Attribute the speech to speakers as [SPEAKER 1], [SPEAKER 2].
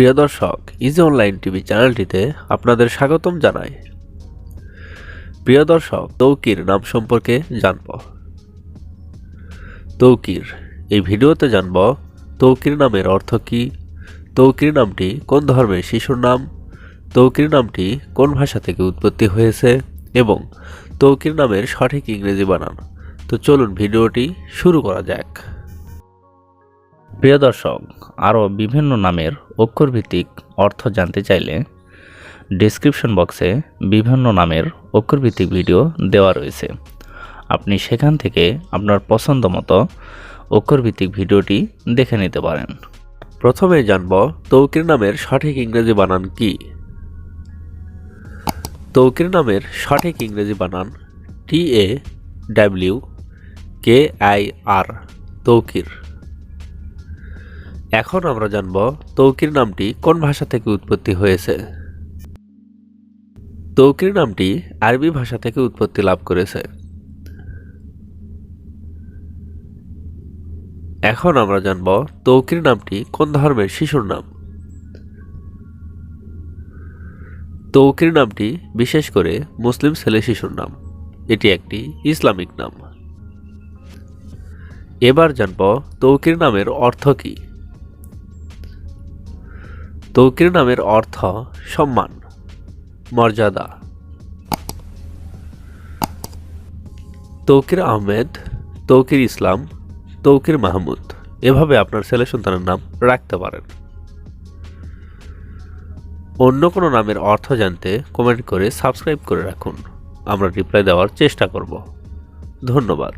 [SPEAKER 1] প্রিয় দর্শক easy online TV চ্যানেলটিতে আপনাদের স্বাগতম জানাই। প্রিয় দর্শক, তৌকির নাম সম্পর্কে জানব। তৌকির, এই ভিডিওতে জানব তৌকির নামের অর্থ কী, তৌকির নামটি কোন ধর্মের শিশুর নাম, তৌকির নামটি কোন ভাষা থেকে উৎপত্তি হয়েছে, এবং তৌকির নামের সঠিক ইংরেজি বানান। তো চলুন ভিডিওটি শুরু করা যাক।
[SPEAKER 2] প্রিয় দর্শক, আরও বিভিন্ন নামের অক্ষরভিত্তিক অর্থ জানতে চাইলে ডেসক্রিপশন বক্সে বিভিন্ন নামের অক্ষরভিত্তিক ভিডিও দেওয়া রয়েছে। আপনি সেখান থেকে আপনার পছন্দ মতো অক্ষরভিত্তিক ভিডিওটি দেখে নিতে পারেন।
[SPEAKER 1] প্রথমে জানব তৌকির নামের সঠিক ইংরেজি বানান কি। তৌকির নামের সঠিক ইংরেজি বানান T A W K I R Tawkir. এখন আমরা জানব তৌকির নামটি কোন ভাষা থেকে উৎপত্তি হয়েছে। তৌকির নামটি আরবি ভাষা থেকে উৎপত্তি লাভ করেছে। এখন আমরা জানব তৌকির নামটি কোন ধর্মের শিশুর নাম। তৌকির নামটি বিশেষ করে মুসলিম ছেলে শিশুর নাম। এটি একটি ইসলামিক নাম। এবার জানব তৌকির নামের অর্থ কী। তৌকির নামের অর্থ সম্মান, মর্যাদা। তৌকির আহমেদ, তৌকির ইসলাম, তৌকির মাহমুদ, এভাবে আপনার ছেলে সন্তানের নাম রাখতে পারেন। অন্য কোনো নামের অর্থ জানতে কমেন্ট করে সাবস্ক্রাইব করে রাখুন। আমরা রিপ্লাই দেওয়ার চেষ্টা করব। ধন্যবাদ।